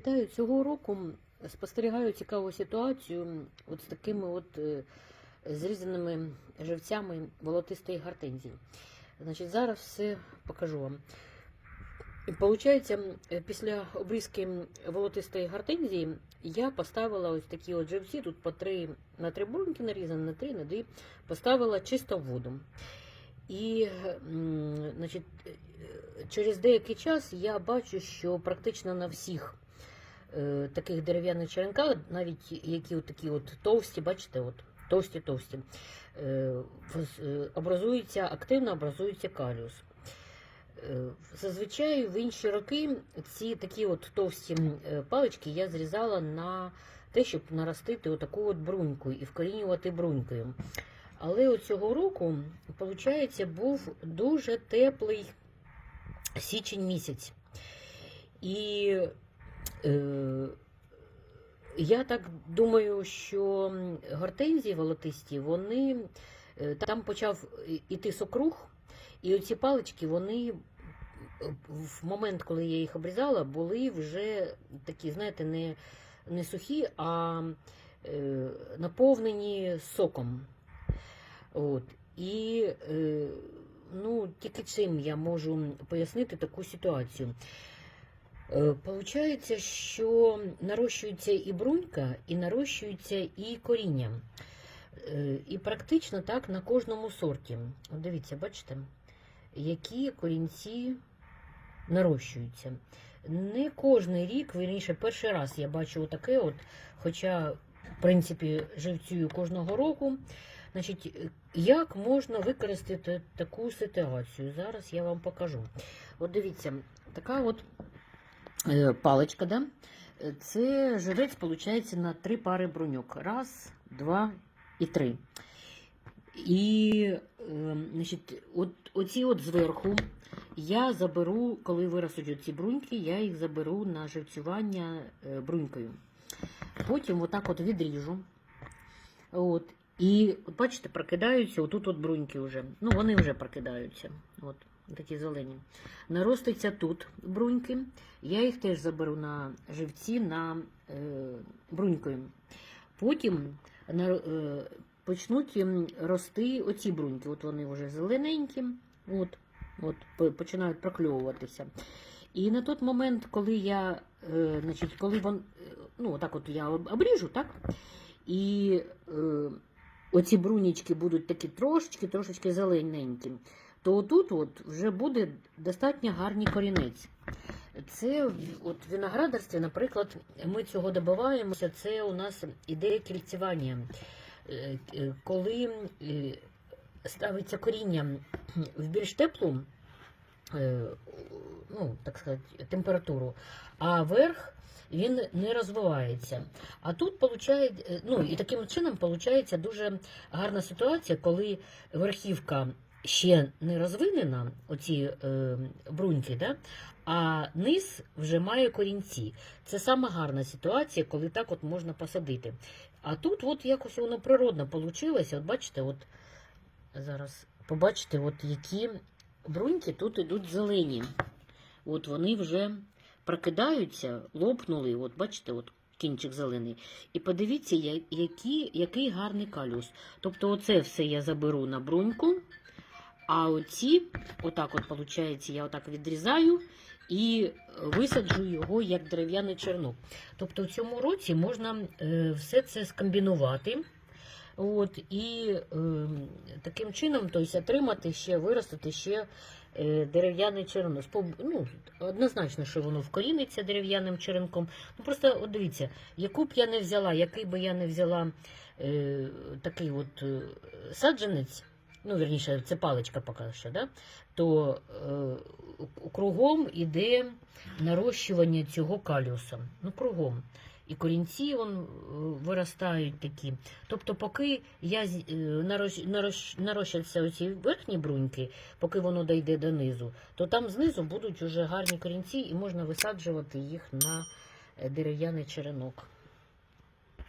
Вітаю цього року. Спостерігаю цікаву ситуацію от з такими от е, зрізаними живцями волотистої гортензії. Значить, зараз все покажу вам. Получається, після обрізки волотистої гортензії я поставила ось такі от живці, тут по три на три бруньки нарізані, на три, на дві, поставила чисто воду. І значить, е, через деякий час я бачу, що практично на всіх е, таких дерев'яних черенках, навіть які от такі от товсті, бачите, от товсті-товсті, е, е, образується, активно образується каліус. Зазвичай в інші роки ці такі от товсті палички я зрізала на те, щоб наростити отаку от бруньку і вкорінювати брунькою. Але цього року, виходить, був дуже теплий січень місяць. І я так думаю, що гортензії волотисті, вони е, там почав іти сокруг, і оці палички, вони е, в момент, коли я їх обрізала, були вже такі, знаєте, не, не сухі, а е, наповнені соком. От. І е, ну, тільки цим я можу пояснити таку ситуацію. Е, Получається, що нарощується і брунька, і нарощується і коріння. І практично так на кожному сорті. От дивіться, бачите, які корінці нарощуються. Не кожний рік, вірніше, перший раз я бачу таке, от, хоча, в принципі, живцюю кожного року. Значить, як можна використати таку ситуацію? Зараз я вам покажу. От дивіться, така от паличка, да? Е, це живець, виходить, на три пари бруньок. Раз, два і три. І е, значить, от, оці от зверху я заберу, коли виростуть оці бруньки, я їх заберу на живцювання е, брунькою. Потім отак от відріжу. От. І от бачите, прокидаються, отут от бруньки вже. Ну, вони вже прокидаються. От, такі зелені. Нароститься тут бруньки. Я їх теж заберу на живці на е, брунькою. Потім на, е, почнуть ем, рости оці бруньки. От вони вже зелененькі, от, от, починають прокльовуватися. І на той момент, коли я, е, значить, коли вон, ну, отак от я обріжу, так? І е, оці брунічки будуть такі трошечки, трошечки зелененькі, то отут от вже буде достатньо гарний корінець. Це от в виноградарстві, наприклад, ми цього добиваємося, це у нас ідея кільцювання. Е, е, Коли е, ставиться коріння в більш теплу, ну, так сказати, температуру, а верх він не розвивається. А тут получає, ну і таким чином виходить дуже гарна ситуація, коли верхівка ще не розвинена, оці е, бруньки, да? а низ вже має корінці. Це сама гарна ситуація, коли так от можна посадити. А тут от якось воно природно вийшло. От бачите, от зараз побачите, от які бруньки тут ідуть зелені. От вони вже прокидаються, лопнули, от бачите, от кінчик зелений. І подивіться, які, який гарний калюс. Тобто, оце все я заберу на бруньку, а оці, отак от виходить, я отак відрізаю і висаджу його як дерев'яний чернок. Тобто в цьому році можна е, все це скомбінувати. От, і е, таким чином тобто, отримати ще, виростити ще е, дерев'яний черенок. Ну, однозначно, що воно вкоріниться дерев'яним черенком. Ну, просто от дивіться, яку б я не взяла, який би я не взяла е, такий от е, саджанець, ну, вірніше, це паличка поки що, да? то е, кругом іде нарощування цього каліуса. Ну, кругом. І корінці он, е, виростають такі. Тобто, поки я е, нарощ, нарощ, нарощаться оці верхні бруньки, поки воно дійде донизу, то там знизу будуть уже гарні корінці і можна висаджувати їх на е, дерев'яний черенок.